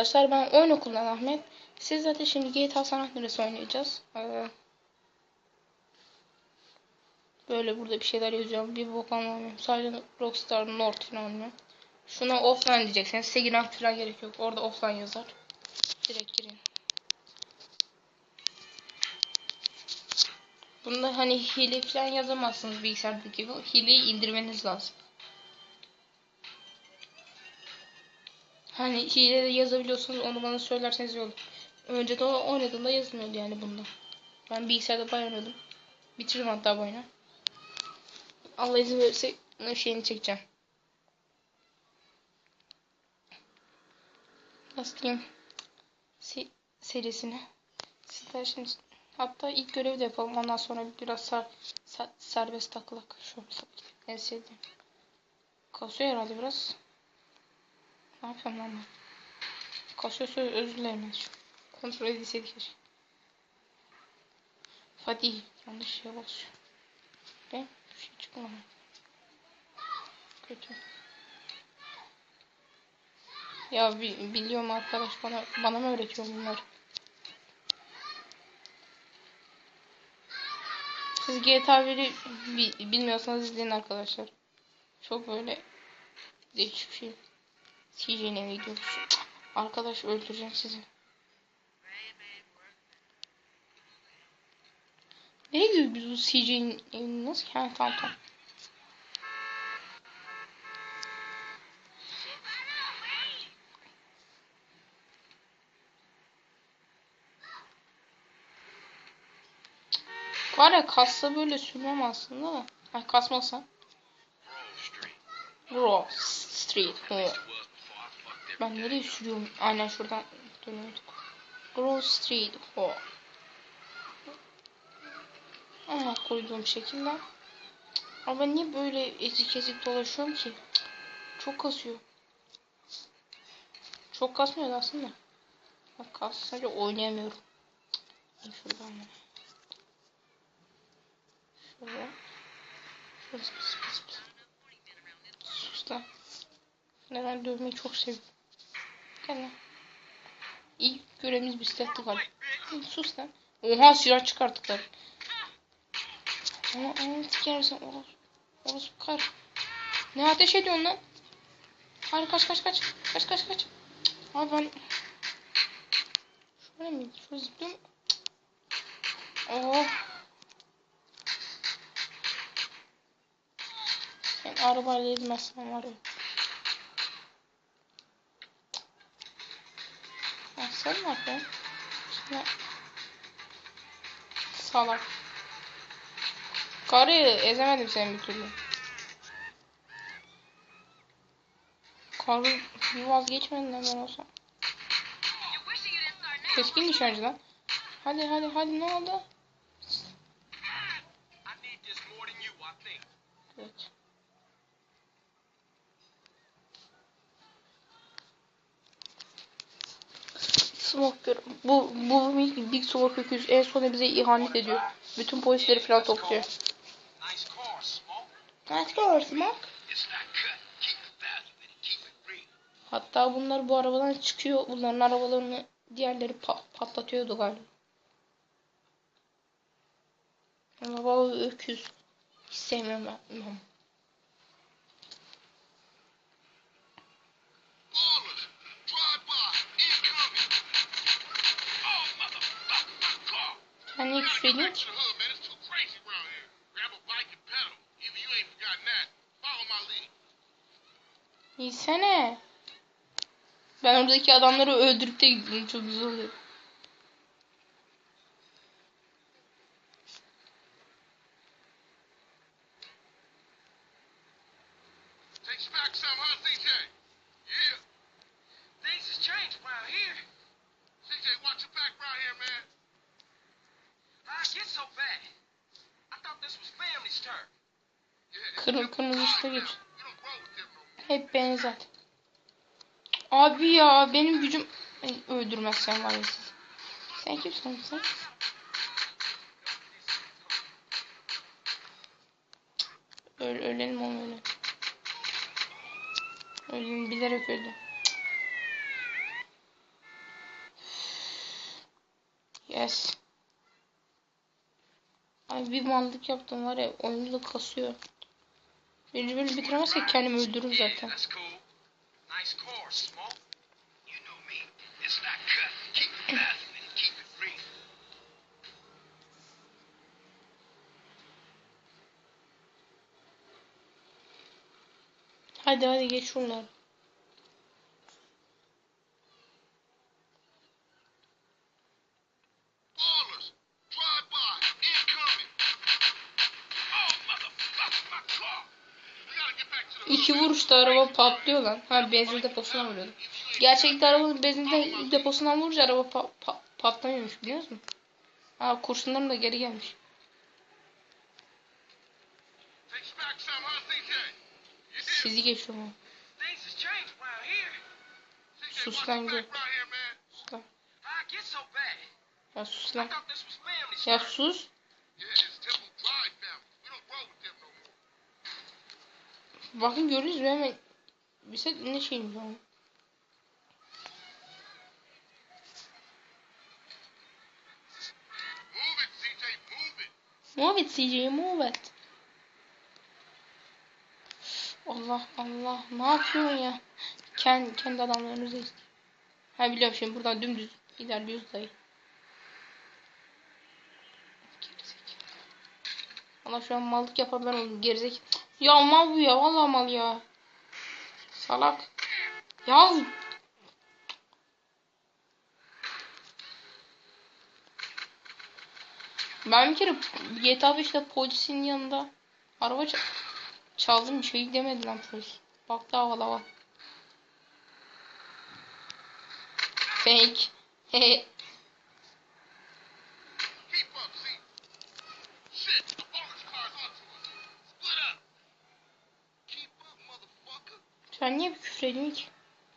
arkadaşlar ben oyun okulundan Ahmet. Siz zaten şimdi GTA San Andreas oynayacağız. Ee, böyle burada bir şeyler yazıyorum. Bir bok anlamıyorum. Sadece Rockstar North falan anlıyorum. Şuna offline diyeceksiniz. Size falan gerek yok. Orada offline yazar. Direkt girin. Bunda hani hile falan yazamazsınız bilgisayardaki gibi. Hileyi indirmeniz lazım. Hani hile de yazabiliyorsunuz onu bana söylerseniz iyi olur. Önceden oynadığımda yazmıyordu yani bunda. Ben bilgisayarda bayağı oynadım. Bitirdim hatta bu oyunu. Allah izin verirse şeyini çekeceğim. Nasıl diyeyim? Se serisini. Sizler hatta ilk görevi de yapalım. Ondan sonra biraz ser ser serbest takılak. Şöyle en sevdiğim. Kasıyor herhalde biraz. Ne yapıyorum lan ben? Kasıyorsa özür dilerim ben. Kontrol edilseydik keşke. Fatih yanlış şeye basıyor. Ve bir şey çıkmadı. Kötü. Ya bi biliyorum arkadaş bana bana mı öğretiyor bunlar? Siz GTA 1'i bi bilmiyorsanız izleyin arkadaşlar. Çok böyle değişik bir şey. CJ'nin gidiyormuş. Arkadaş öldüreceğim sizi. Nereye gidiyoruz biz bu CJ'nin evine nasıl? Ha tamam tamam. Var ya kassa böyle sürmem aslında da. Ay kasmasa. Grove Street. Hı. Ben nereye sürüyorum? Aynen şuradan dönüyorduk. Grove Street. Ho. Ama koyduğum şekilde. Ama niye böyle ezik ezik dolaşıyorum ki? Çok kasıyor. Çok kasmıyor aslında. Bak kas sadece oynayamıyorum. Şuradan. Şöyle. Pıs pıs pıs. Sus lan. Neden dövmeyi çok seviyorum. Gel lan. İlk görevimiz bisikletti galiba. Sus lan. Oha silah çıkarttıklar. Ama ama sikersen orası. Orası kar. Ne ateş ediyorsun lan? Hayır kaç kaç kaç. Kaç kaç kaç. Abi ben... Şöyle mi? Şöyle zıplıyorum. Oh. Sen arabayla ezmezsen var ya. Sen ne yapıyorsun? Salak. Karı ezemedim seni bir türlü. Karı bir vazgeçmedin ben olsam. Keskin nişancı lan. Hadi hadi hadi ne oldu? Evet. Smoker. Bu bu Big, Big Smoke öküz en sonunda bize ihanet ediyor. Bütün polisleri falan topluyor. Nice car, Smoke. Hatta bunlar bu arabadan çıkıyor. Bunların arabalarını diğerleri pa- patlatıyordu galiba. Araba öküz. Hiç sevmiyorum ben. Lead. İnsene. Ben oradaki adamları öldürüp de gidiyorum. Çok güzel oluyor. How it get so bad? I thought this was family's turn. Yeah, Kırm kırmızı ışıkta geç. Hep benzer. Abi ya benim gücüm Ay, öldürmezsen var ya siz. Sen kimsin sen? Öl ölelim onu öyle. Ölelim bilerek öldü. Yes. Ay bir mallık yaptım var ya oyunu da kasıyor. Birinci bölümü bitiremezsek kendimi öldürürüm zaten. that's cool. Nice course, İki vuruşta araba patlıyor lan. Ha benzin deposuna vuruyordu. Gerçekte arabanın benzin de- deposundan vurunca araba pa- pa- patlamıyormuş biliyor musun? Ha kurşunlarım da geri gelmiş. Sizi geçiyorum. Sus lan gel. Sus lan. Ya sus lan. Ya sus. Bakın gördünüz mü hemen. Bize ne şeyimiz var. Move it, CJ, move it. Allah Allah ne yapıyorsun ya? Kendi, kendi adamlarınızı ist- Ha biliyorum şimdi buradan dümdüz ilerliyoruz dayı. Allah şu an mallık yapanlar oldu gerizek. Ya mal bu ya vallahi mal ya. Salak. Ya Ben bir kere GTA 5'te polisin yanında araba ça- çaldım bir şey demedi lan polis. Baktı havalı hava. Fake. Sen niye ediyorsun ki?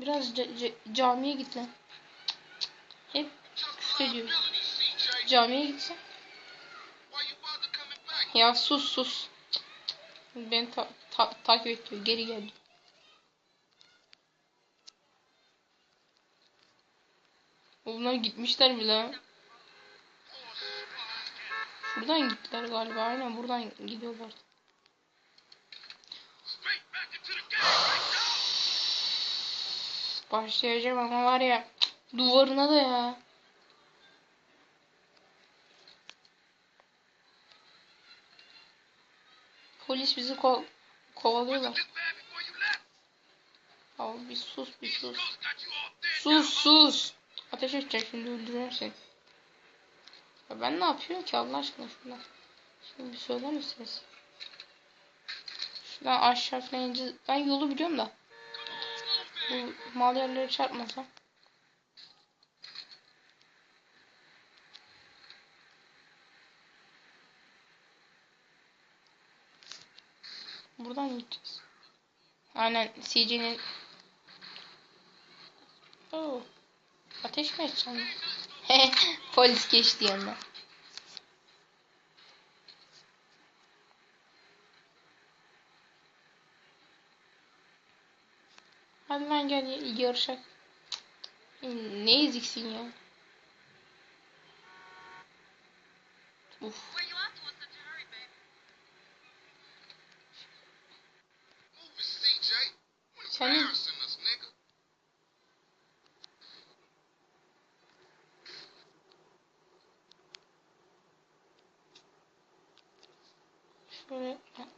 Biraz ca- ca- camiye git lan. Hep ediyor. CJ. Camiye back? Ya sus sus. Beni ta- ta- takip et diyor. Geri geldi. Bunlar gitmişler bile. Şuradan gittiler galiba. Aynen buradan gidiyorlar. Başlayacağım ama var ya duvarına da ya. Polis bizi ko kovalıyorlar. Abi bir sus bir sus. Sus sus. Ateş edeceğim şimdi öldürürüm seni. Ya ben ne yapıyorum ki Allah aşkına şuradan. Şimdi bir söyler misiniz? Şuradan aşağı falan ineceğiz. Ben yolu biliyorum da. Bu mal yerlere çarpmasam. Buradan gideceğiz. Aynen CJ'nin Oo. Ateş mi edeceğim? Polis geçti yanına. Hadi lan gel yarışak. Ne eziksin ya? Uf. Where you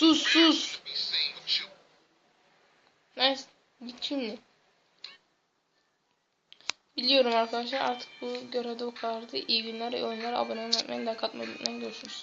Sus sus. Neyse git şimdi. Biliyorum arkadaşlar artık bu görevde bu kadardı. İyi günler, iyi oyunlar, abone olmayı like atmayı unutmayın. Görüşürüz.